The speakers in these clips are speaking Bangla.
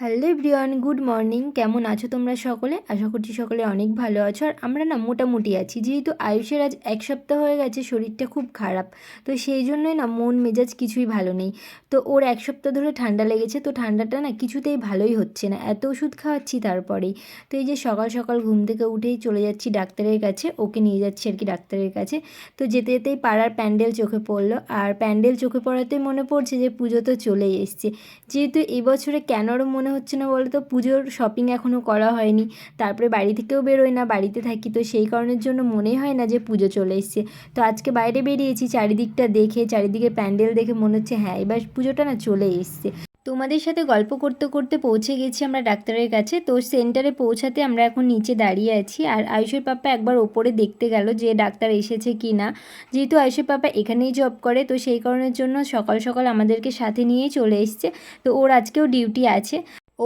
Hello everyone, good morning. কেমন আছো তোমরা সকলে? আশা করছি সকলে অনেক ভালো আছো। আর আমরা না মোটামুটি আছি। যেহেতু আয়ুষের আজ এক সপ্তাহ হয়ে গেছে, শরীরটা খুব খারাপ। তো সেই জন্যই না মন মেজাজ কিছুই ভালো নেই। তো ওর এক সপ্তাহ ধরে ঠান্ডা লেগেছে, তো ঠান্ডাটা না কিছুতেই ভালোই হচ্ছে না। এত ওষুধ খাওয়াচ্ছি তারপরেই। তো এই যে সকাল সকাল ঘুম থেকে উঠেই চলে যাচ্ছি ডাক্তারের কাছে। ওকে নিয়ে যাচ্ছি আর কি ডাক্তারের কাছে। তো যেতে যেতেই পাড়ার প্যান্ডেল চোখে পড়ল। আর প্যান্ডেল চোখে পড়াতেই মনে পড়ছে যে পুজো তো চলেই এসছে। যেহেতু এবছরে বছরে কেন আরও মনে হচ্ছে না বলো তো পুজোর শপিং এখনও করা হয়নি। তারপরে বাড়ি থেকেও বেরোয় না, বাড়িতে থাকি তো সেই কারণের জন্য মনেই হয় না যে পুজো চলে এসছে। তো আজকে বাইরে বেরিয়েছি, চারিদিকটা দেখে, চারিদিকে প্যান্ডেল দেখে মনে হচ্ছে হ্যাঁ এবার পুজোটা না চলে এসছে। তোমাদের সাথে গল্প করতে করতে পৌঁছে গেছি আমরা ডাক্তারের কাছে। তো সেন্টারে পৌঁছাতে আমরা এখন নিচে দাঁড়িয়ে আছি আর আয়ুষের পাপা একবার ওপরে দেখতে গেল যে ডাক্তার এসেছে কি না। যেহেতু আয়ুষের পাপা এখানেই জব করে, তো সেই কারণের জন্য সকাল সকাল আমাদেরকে সাথে নিয়েই চলে এসছে। তো ওর আজকেও ডিউটি আছে।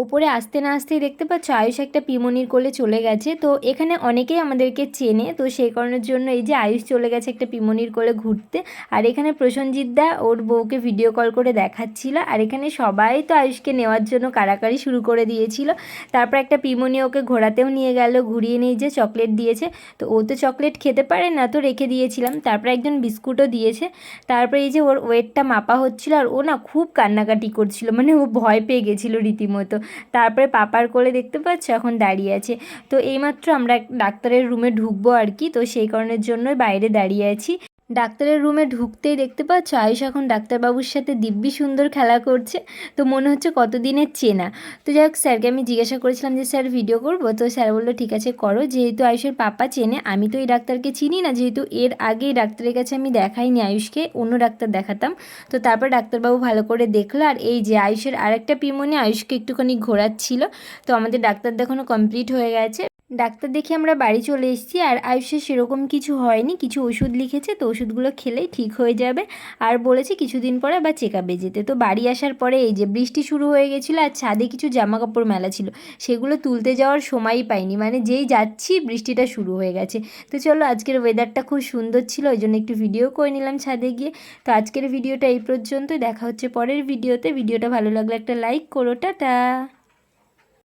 ওপরে আসতে না আসতেই দেখতে পাচ্ছ আয়ুষ একটা পিমনির কোলে চলে গেছে। তো এখানে অনেকেই আমাদেরকে চেনে, তো সেই কারণের জন্য এই যে আয়ুষ চলে গেছে একটা পিমনির কোলে ঘুরতে। আর এখানে প্রসঞ্জিৎ দা ওর বউকে ভিডিও কল করে দেখাচ্ছিল। আর এখানে সবাই তো আয়ুষকে নেওয়ার জন্য কারাকারি শুরু করে দিয়েছিল। তারপর একটা পিমনি ওকে ঘোরাতেও নিয়ে গেল, ঘুরিয়ে নিয়ে যে চকলেট দিয়েছে। তো ও তো চকলেট খেতে পারে না, তো রেখে দিয়েছিলাম। তারপর একজন বিস্কুটও দিয়েছে। তারপরে এই যে ওর ওয়েটটা মাপা হচ্ছিল, আর ও না খুব কান্নাকাটি করছিল মানে ও ভয় পেয়ে গেছিল রীতিমতো। তারপরে পাপার কোলে দেখতে পাচ্ছ? এখন দাঁড়িয়ে আছে। তো এইমাত্র আমরা ডাক্তারের রুমে ঢুকবো আর কি। তো সেই কারণের জন্যই বাইরে দাঁড়িয়ে আছি। ডাক্তারের রুমে ঢুকতেই দেখতে পাচ্ছ আয়ুষ এখন ডাক্তারবাবুর সাথে দিব্যি সুন্দর খেলা করছে। তো মনে হচ্ছে কতদিনের চেনা। তো যাই হোক, স্যারকে আমি জিজ্ঞাসা করেছিলাম যে, স্যার ভিডিও করব? তো স্যার বলল, ঠিক আছে, করো। যেহেতু আয়ুষের পাপা চেনে, আমি তো এই ডাক্তারকে চিনি না। যেহেতু এর আগে ডাক্তারের কাছে আমি দেখাইনি আয়ুষকে, অন্য ডাক্তার দেখাতাম। তো তারপর ডাক্তারবাবু ভালো করে দেখল। আর এই যে আয়ুষের আরেকটা পিমনি, আয়ুষকে একটুখানি ঘোরাচ্ছিল। তো আমাদের ডাক্তার দেখানো কমপ্লিট হয়ে গেছে। ডাক্তার দেখে আমরা বাড়ি চলে এসেছি আর আয়ুষের সেরকম কিছু হয়নি। কিছু ওষুধ লিখেছে, তো ওষুধগুলো খেলেই ঠিক হয়ে যাবে। আর বলেছে কিছুদিন পরে আবার চেক আপে যেতে। তো বাড়ি আসার পরে এই যে বৃষ্টি শুরু হয়ে গেছিল আর ছাদে কিছু জামা কাপড় মেলা ছিল, সেগুলো তুলতে যাওয়ার সময়ই পাইনি। মানে যেই যাচ্ছি, বৃষ্টিটা শুরু হয়ে গেছে। তো চলো আজকের ওয়েদারটা খুব সুন্দর ছিল, ওই জন্য একটু ভিডিও করে নিলাম ছাদে গিয়ে। তো আজকের ভিডিওটা এই পর্যন্তই। দেখা হচ্ছে পরের ভিডিওতে ভিডিওটা ভালো লাগলে একটা লাইক করো, টাটা!